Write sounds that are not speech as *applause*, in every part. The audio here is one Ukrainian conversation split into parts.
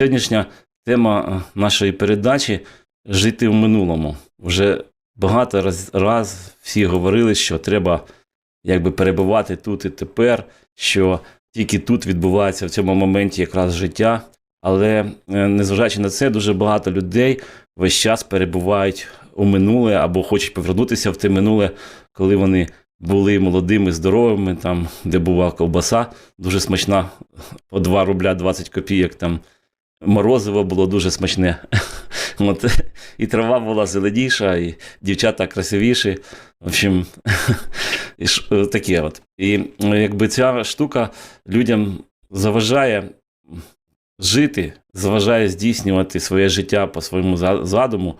Сьогоднішня тема е, нашої передачі жити в минулому. Вже багато раз, раз всі говорили, що треба якби перебувати тут і тепер, що тільки тут відбувається в цьому моменті якраз життя. Але е, незважаючи на це, дуже багато людей весь час перебувають у минуле або хочуть повернутися в те минуле, коли вони були молодими, здоровими, там, де була ковбаса, дуже смачна, по 2 рубля 20 копійок там морозиво було дуже смачне. *laughs* От, і трава була зеленіша, і дівчата красивіші. В общем, *laughs* і ш- е, таке от. І е, якби ця штука людям заважає жити, заважає здійснювати своє життя по своєму задуму.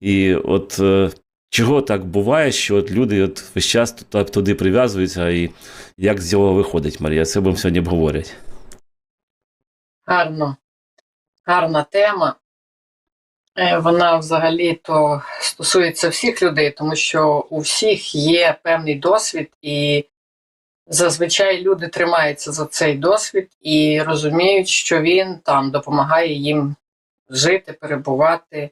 І от е, чого так буває, що от люди от весь час туди прив'язуються, і як з цього виходить, Марія? Це будемо сьогодні обговорювати. Гарно. Гарна тема. Е, Вона взагалі-то стосується всіх людей, тому що у всіх є певний досвід, і зазвичай люди тримаються за цей досвід і розуміють, що він там допомагає їм жити, перебувати,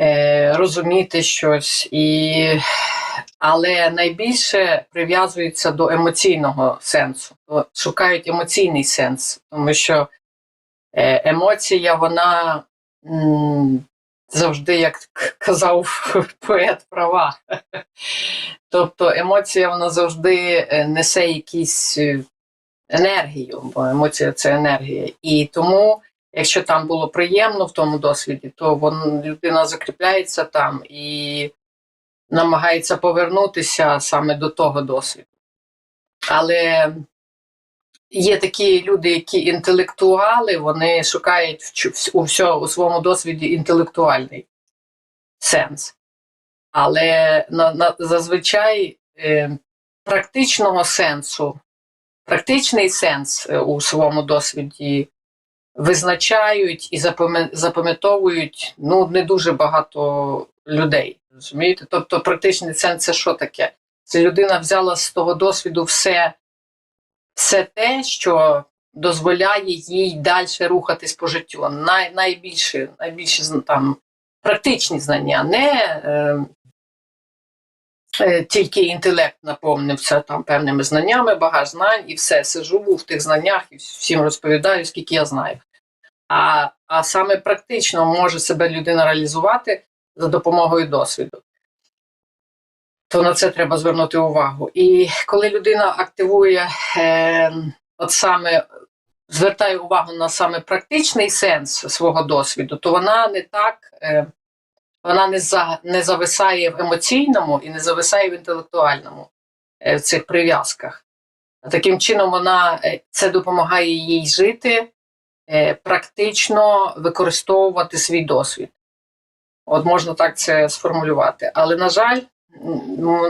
е, розуміти щось. І... Але найбільше прив'язуються до емоційного сенсу, шукають емоційний сенс, тому що емоція, вона завжди, як казав *laughs* поет, права. Тобто емоція вона завжди е, несе якісь е, енергію, бо емоція це енергія. І тому, якщо там було приємно в тому досвіді, то вон, людина закріпляється там і намагається повернутися саме до того досвіду. Але є такі люди, які інтелектуали, вони шукають у всьому у своєму досвіді інтелектуальний сенс. Але на, на, зазвичай е, практичного сенсу, практичний сенс е, у своєму досвіді визначають і запам'ятовують ну, не дуже багато людей. Розумієте? Тобто, практичний сенс це що таке? Це людина взяла з того досвіду все, все те, що дозволяє їй далі рухатись по життю. Най, найбільше, найбільше там, практичні знання, не е, е, тільки інтелект наповнився там певними знаннями, багаж знань і все. Сижу в тих знаннях і всім розповідаю, скільки я знаю. А, а саме практично може себе людина реалізувати за допомогою досвіду. То на це треба звернути увагу. І коли людина активує, е, от саме звертає увагу на саме практичний сенс свого досвіду, то вона не так, е, вона не, за, не зависає в емоційному і не зависає в інтелектуальному е, в цих прив'язках. Таким чином, вона е, це допомагає їй жити, е, практично використовувати свій досвід. От можна так це сформулювати. Але, на жаль,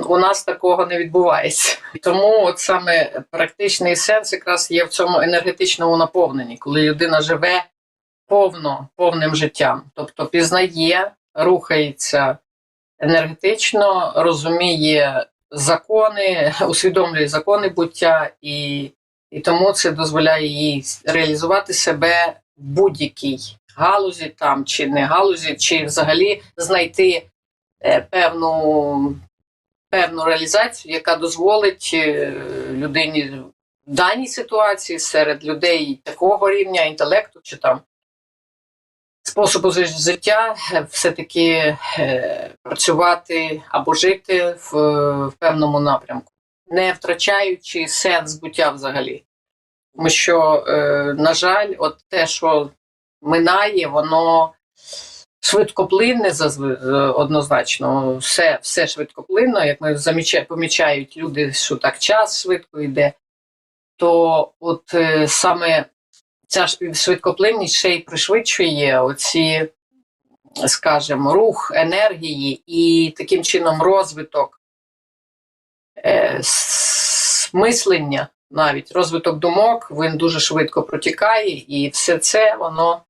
у нас такого не відбувається. Тому от саме практичний сенс якраз є в цьому енергетичному наповненні, коли людина живе повно, повним життям, тобто пізнає, рухається енергетично, розуміє закони, усвідомлює закони буття, і, і тому це дозволяє їй реалізувати себе в будь-якій галузі там чи не галузі, чи взагалі знайти певну, певну реалізацію, яка дозволить е, людині в даній ситуації серед людей такого рівня інтелекту чи там способу життя е, все-таки е, працювати або жити в, в певному напрямку, не втрачаючи сенс буття взагалі. Тому що, е, на жаль, от те, що минає, воно швидкоплинне е, однозначно. Все, все швидкоплинно, як ми помічають люди, що так час швидко йде, то от е, саме ця швидкоплинність ще й пришвидшує оці, скажімо, рух енергії і таким чином розвиток е, мислення, навіть розвиток думок, він дуже швидко протікає, і все це воно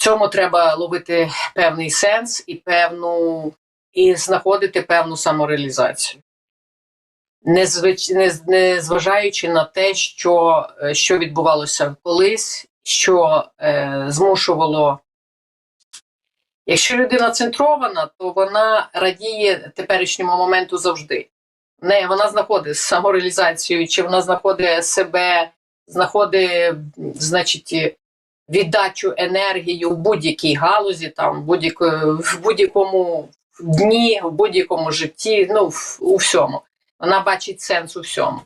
цьому треба ловити певний сенс і певну, і знаходити певну самореалізацію. Незвич... Не, не на те, що, е, що відбувалося колись, що е, змушувало. Якщо людина центрована, то вона радіє теперішньому моменту завжди. Не, вона знаходить самореалізацію, чи вона знаходить себе, знаходить, значить, віддачу енергію в будь-якій галузі, там, в будь-якому дні, в будь-якому житті, ну, в, у всьому. Вона бачить сенс у всьому.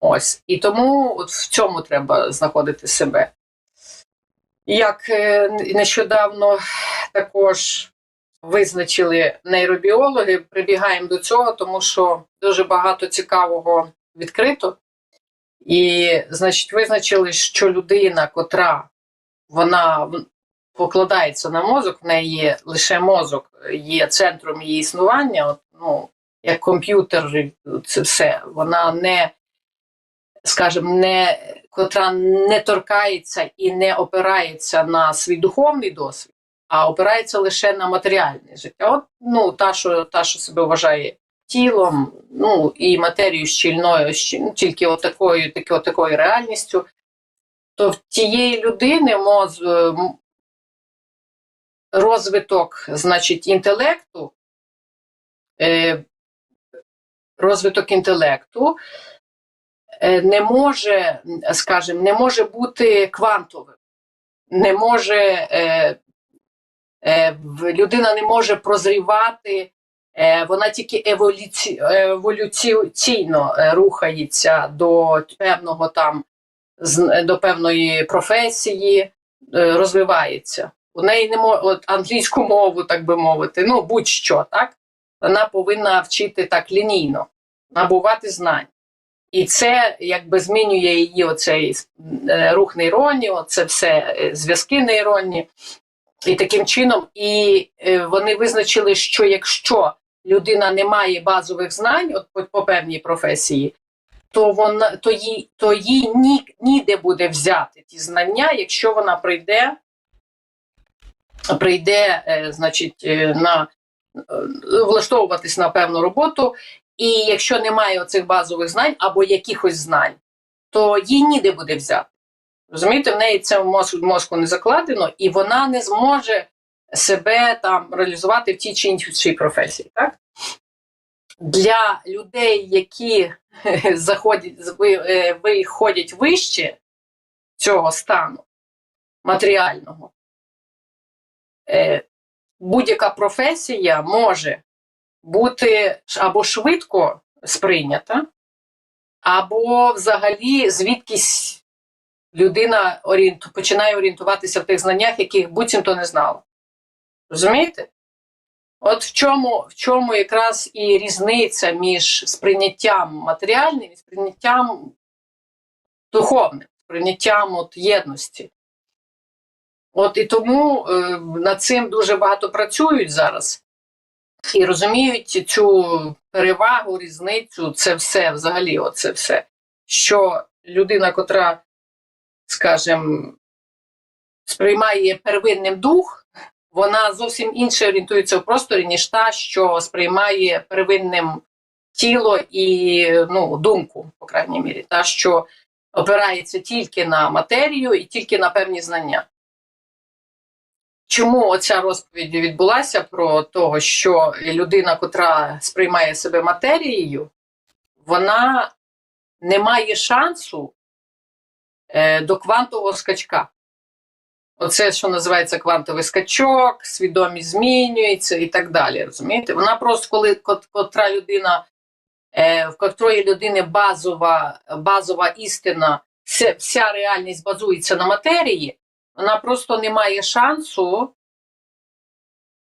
Ось. І тому от в цьому треба знаходити себе. Як е, нещодавно також визначили нейробіологи, прибігаємо до цього, тому що дуже багато цікавого відкрито. І, значить, визначили, що людина, котра вона покладається на мозок, в неї є лише мозок, є центром її існування, от, ну, як комп'ютер, це все. Вона не, скажімо, не, котра не торкається і не опирається на свій духовний досвід, а опирається лише на матеріальне життя. От, ну, та, що, та, що себе вважає тілом, ну і матерією щільною, щ- ну, тільки отакою, таки, отакою реальністю, то в тієї людини моз, е, розвиток, значить, інтелекту, е, розвиток інтелекту е, не може, скажімо, не може бути квантовим, не може, людина не може прозрівати, вона тільки еволюці, еволюційно рухається до певного там до певної професії, е, розвивається. У неї не от англійську мову, так би мовити, ну будь-що, так? Вона повинна вчити так лінійно, набувати знань. І це якби змінює її оцей е, рух нейронів, це все е, зв'язки нейронні. І таким чином, і е, вони визначили, що якщо людина не має базових знань от по, по певній професії, то вона то їй, то їй ні, ніде буде взяти ті знання, якщо вона прийде, прийде, е, значить, е, на е, влаштовуватись на певну роботу, і якщо немає оцих базових знань або якихось знань, то їй ніде буде взяти. Розумієте, в неї це в мозку, в мозку не закладено, і вона не зможе себе там реалізувати в тій чи іншій професії. Так? Для людей, які *laughs* заходять, е, виходять вище цього стану матеріального, е, будь-яка професія може бути або швидко сприйнята, або взагалі звідкись людина орієнту, починає орієнтуватися в тих знаннях, яких буцімто не знала. Розумієте? От в чому, в чому якраз і різниця між сприйняттям матеріальним і сприйняттям духовним, сприйняттям от єдності. От і тому е, над цим дуже багато працюють зараз і розуміють цю перевагу, різницю, це все взагалі, оце все. Що людина, котра, скажімо, сприймає первинним дух, вона зовсім інше орієнтується в просторі, ніж та, що сприймає первинним тіло і ну, думку, по крайній мірі, та, що опирається тільки на матерію і тільки на певні знання. Чому оця розповідь відбулася про того, що людина, котра сприймає себе матерією, вона не має шансу е, до квантового скачка. Оце, що називається квантовий скачок, свідомість змінюється і так далі. Розумієте? Вона просто, коли котра людина, е, в котрої людини базова, базова істина, вся, вся реальність базується на матерії, вона просто не має шансу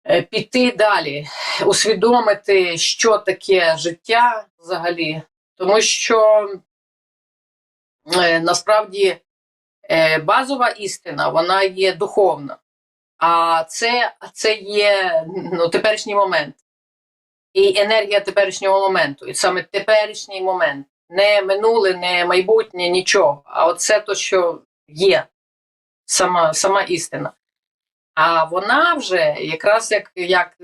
е, піти далі, усвідомити, що таке життя взагалі. Тому що е, насправді базова істина, вона є духовна. А це, це є ну, теперішній момент. І енергія теперішнього моменту. І саме теперішній момент. Не минуле, не майбутнє, нічого. А оце то, що є, сама, сама істина. А вона вже якраз як, як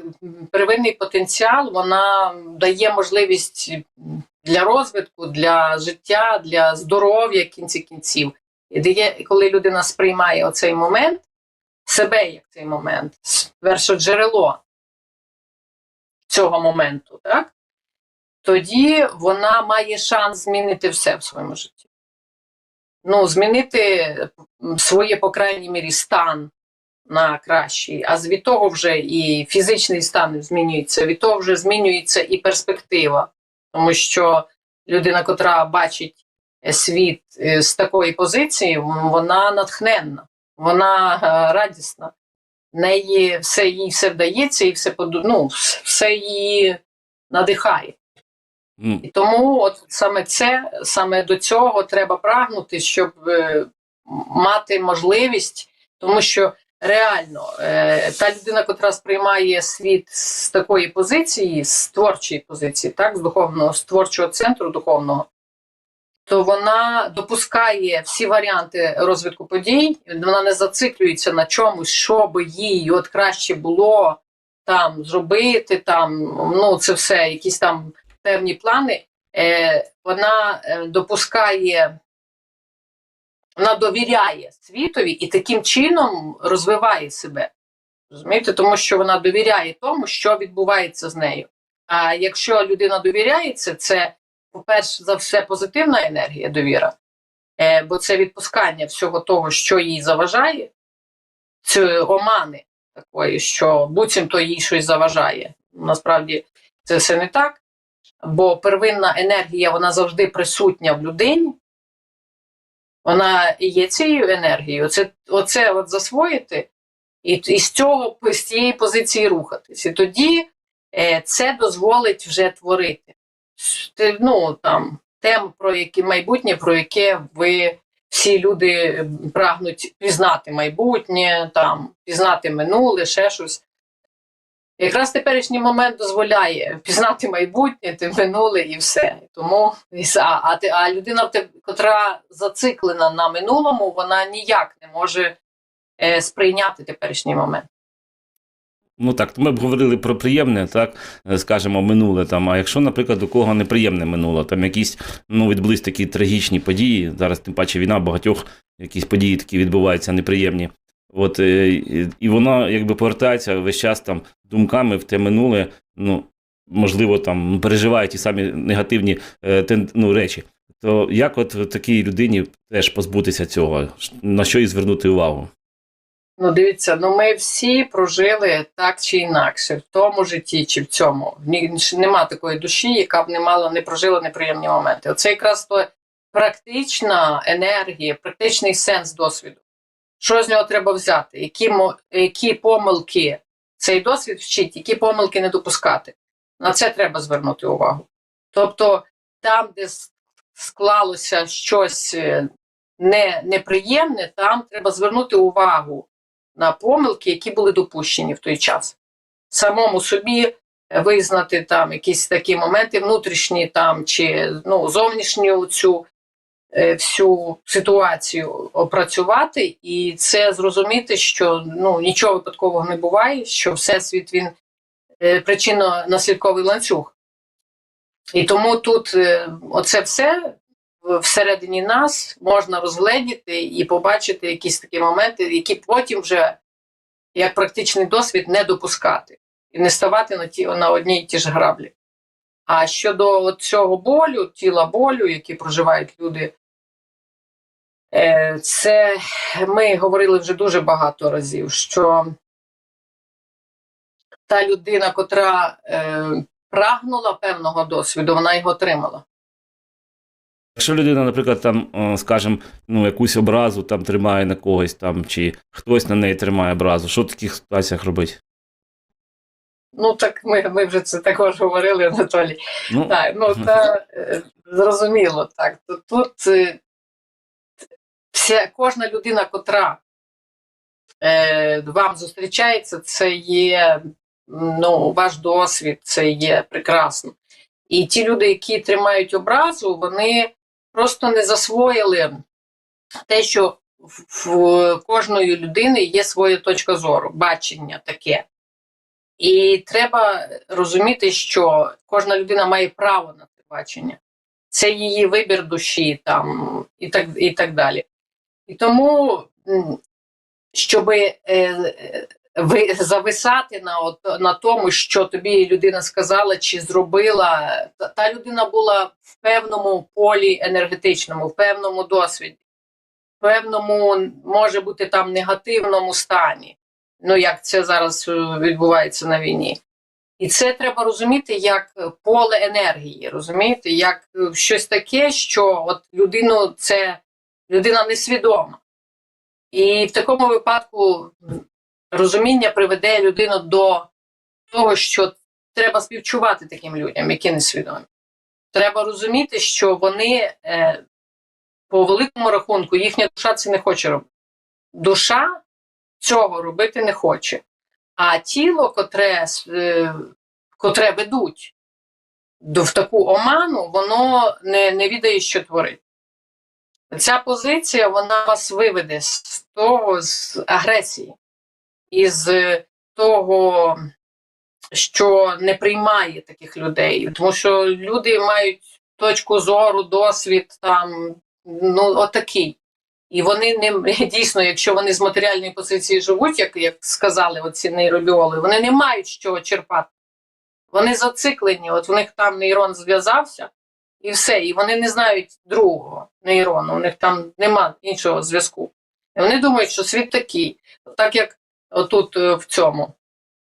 первинний потенціал, вона дає можливість для розвитку, для життя, для здоров'я в кінці кінців. І коли людина сприймає оцей момент, себе як цей момент, перше джерело цього моменту, так? тоді вона має шанс змінити все в своєму житті. Ну, змінити своє, по крайній мірі, стан на кращий, а від того вже і фізичний стан змінюється, від того вже змінюється і перспектива. Тому що людина, котра бачить світ е, з такої позиції, вона натхненна, вона е, радісна. В неї все їй все вдається, і все ну, все її надихає. Ну, І тому от саме це, саме до цього треба прагнути, щоб е, мати можливість, тому що реально е, та людина, котра сприймає світ з такої позиції, з творчої позиції, так, з духовного, з творчого центру духовного, то вона допускає всі варіанти розвитку подій, вона не зациклюється на чомусь, що би їй от краще було там зробити, там, ну це все, якісь там певні плани, е, вона е, допускає, вона довіряє світові і таким чином розвиває себе. Розумієте? Тому що вона довіряє тому, що відбувається з нею. А якщо людина довіряється, це, по-перше, за все позитивна енергія довіра, е, бо це відпускання всього того, що їй заважає, цієї омани такої, що буцімто їй щось заважає. Насправді це все не так бо первинна енергія вона завжди присутня в людині. Вона є цією енергією. Оце, оце от засвоїти і, і з цього з цієї позиції рухатись. І тоді е, це дозволить вже творити. Ну, там, тем, про які майбутнє, про яке ви всі люди прагнуть пізнати майбутнє, там, пізнати минуле, ще щось. Якраз теперішній момент дозволяє пізнати майбутнє, те минуле і все. Тому а, а, а людина, котра зациклена на минулому, вона ніяк не може е, сприйняти теперішній момент. Ну так, ми б говорили про приємне, так, е, скажімо, минуле там. А якщо, наприклад, у кого неприємне минуле, там якісь ну, відбулись такі трагічні події, зараз тим паче війна, багатьох якісь події такі відбуваються неприємні. От, е, і- воно якби повертається весь час там думками в те минуле, ну, можливо, там переживає ті самі негативні е, ну, речі. То як от такій людині теж позбутися цього? На що і звернути увагу? Ну, дивіться, ну ми всі прожили так чи інакше, в тому житті чи в цьому. Нема такої душі, яка б не мала, не прожила неприємні моменти. Оце якраз то практична енергія, практичний сенс досвіду. Що з нього треба взяти? Які, які помилки цей досвід вчить, які помилки не допускати? На це треба звернути увагу. Тобто, там, де склалося щось е, не, неприємне, там треба звернути увагу на помилки, які були допущені в той час. Самому собі е, визнати там якісь такі моменти внутрішні там чи ну, зовнішню цю е, всю ситуацію опрацювати, і це зрозуміти, що ну, нічого випадкового не буває, що всесвіт він е, причинно-наслідковий ланцюг. І тому тут оце все всередині нас можна розгледіти і побачити якісь такі моменти, які потім вже як практичний досвід не допускати і не ставати на ті на одній і ті ж граблі. А щодо цього болю, тіла болю, які проживають люди, е, це ми говорили вже дуже багато разів, що та людина, котра е, прагнула певного досвіду, вона його отримала. Якщо людина, наприклад, там, е, скажімо, ну, якусь образу там тримає на когось, там, чи хтось на неї тримає образу, що в таких ситуаціях робити? Ну так ми, ми вже це також говорили, Анатолій. Ну, Так, ну та е, зрозуміло, так. Тут е, вся, кожна людина, котра е, вам зустрічається, це є ну, ваш досвід, це є прекрасно. І ті люди, які тримають образу, вони просто не засвоїли те, що в, кожної людини є своя точка зору, бачення таке. І треба розуміти, що кожна людина має право на це бачення. Це її вибір душі там, і, так, і так далі. І тому, щоб ви зависати на от, на тому, що тобі людина сказала чи зробила, та, та людина була в певному полі енергетичному, в певному досвіді, в певному може бути там негативному стані. Ну як це зараз е, відбувається на війні. І це треба розуміти як поле енергії, розумієте, як е, щось таке, що от людину це людина несвідома. І в такому випадку розуміння приведе людину до того, що треба співчувати таким людям, які несвідомі. Треба розуміти, що вони е, по великому рахунку їхня душа це не хоче робити. Душа цього робити не хоче. А тіло, котре, е, котре ведуть до, в таку оману, воно не, не відає, що творить. Ця позиція вона вас виведе з того, з агресії, із того, що не приймає таких людей. Тому що люди мають точку зору, досвід там, ну, отакий. І вони не *laughs* дійсно, якщо вони з матеріальної позиції живуть, як як сказали оці нейробіоли, вони не мають чого черпати. Вони зациклені, от в них там нейрон зв'язався, і все. І вони не знають другого нейрону, у них там нема іншого зв'язку. І вони думають, що світ такий, так як отут в цьому.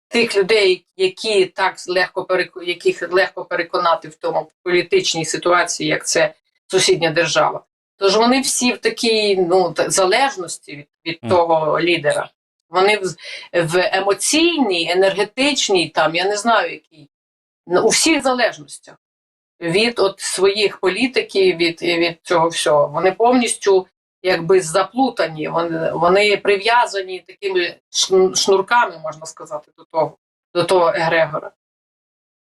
Тих людей, які так легко яких легко переконати в тому політичній ситуації, як це сусідня держава. Тож вони всі в такій ну, залежності від, від mm. того лідера. Вони в, в емоційній, енергетичній, там, я не знаю, якій, у всіх залежностях від от своїх політиків, від від цього всього. Вони повністю якби заплутані, вони вони прив'язані такими шнурками, можна сказати, до того, до того Егрегора.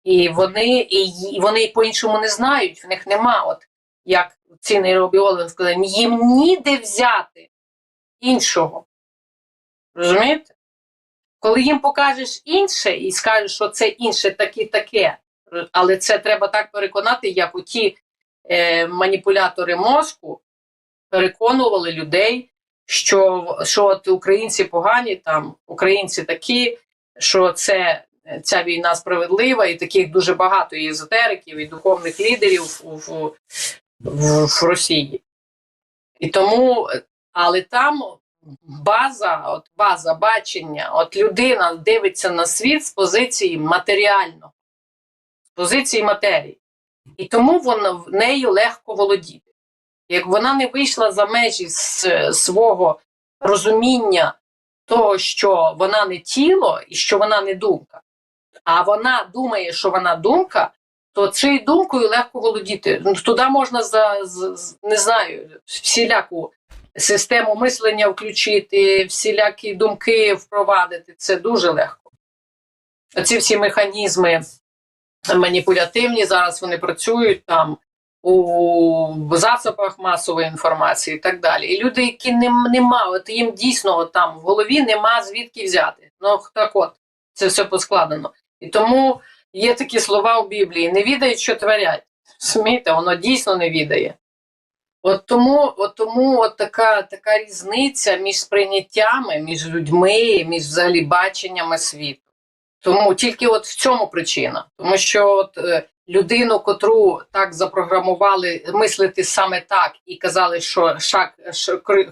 І вони і вони по-іншому не знають, в них нема, от як ці нейробіологи сказали, їм ніде взяти іншого. Розумієте? Коли їм покажеш інше і скажеш, що це інше таке таке, але це треба так переконати, як у ті е, маніпулятори мозку переконували людей, що що от українці погані, там українці такі, що це ця війна справедлива, і таких дуже багато і езотериків, і духовних лідерів в, в, в, Росії. І тому, але там база, от база бачення, от людина дивиться на світ з позиції матеріального, з позиції матерії. І тому вона в нею легко володіти. Як вона не вийшла за межі свого розуміння того, що вона не тіло і що вона не думка, а вона думає, що вона думка, то цією думкою легко володіти. Ну, Туди можна за не знаю, всіляку систему мислення включити, всілякі думки впровадити. Це дуже легко. Ці всі механізми маніпулятивні зараз вони працюють там у засобах масової інформації і так далі. І люди, які не, нема, от їм дійсно там в голові нема звідки взяти. Ну так от, це все поскладено. І тому є такі слова у Біблії: не відають, що творять. Смійте, воно дійсно не відає. От тому от тому от така така різниця між сприйняттями, між людьми, між взагалі баченнями світу. Тому тільки от в цьому причина. Тому що от е, людину, котру так запрограмували мислити саме так, і казали, що шаг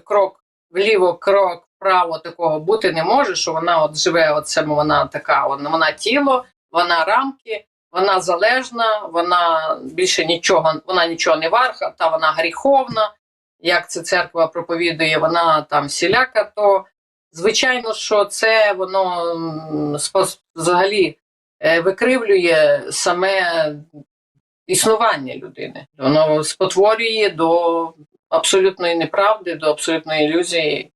крок вліво, крок вправо такого бути не може, що вона от живе, от саме вона така, вона, вона тіло, вона рамки, вона залежна, вона більше нічого, вона нічого не варха, та вона гріховна. Як це церква проповідує, вона там всіляка, то звичайно, що це воно взагалі викривлює саме існування людини. Воно спотворює до абсолютної неправди, до абсолютної ілюзії.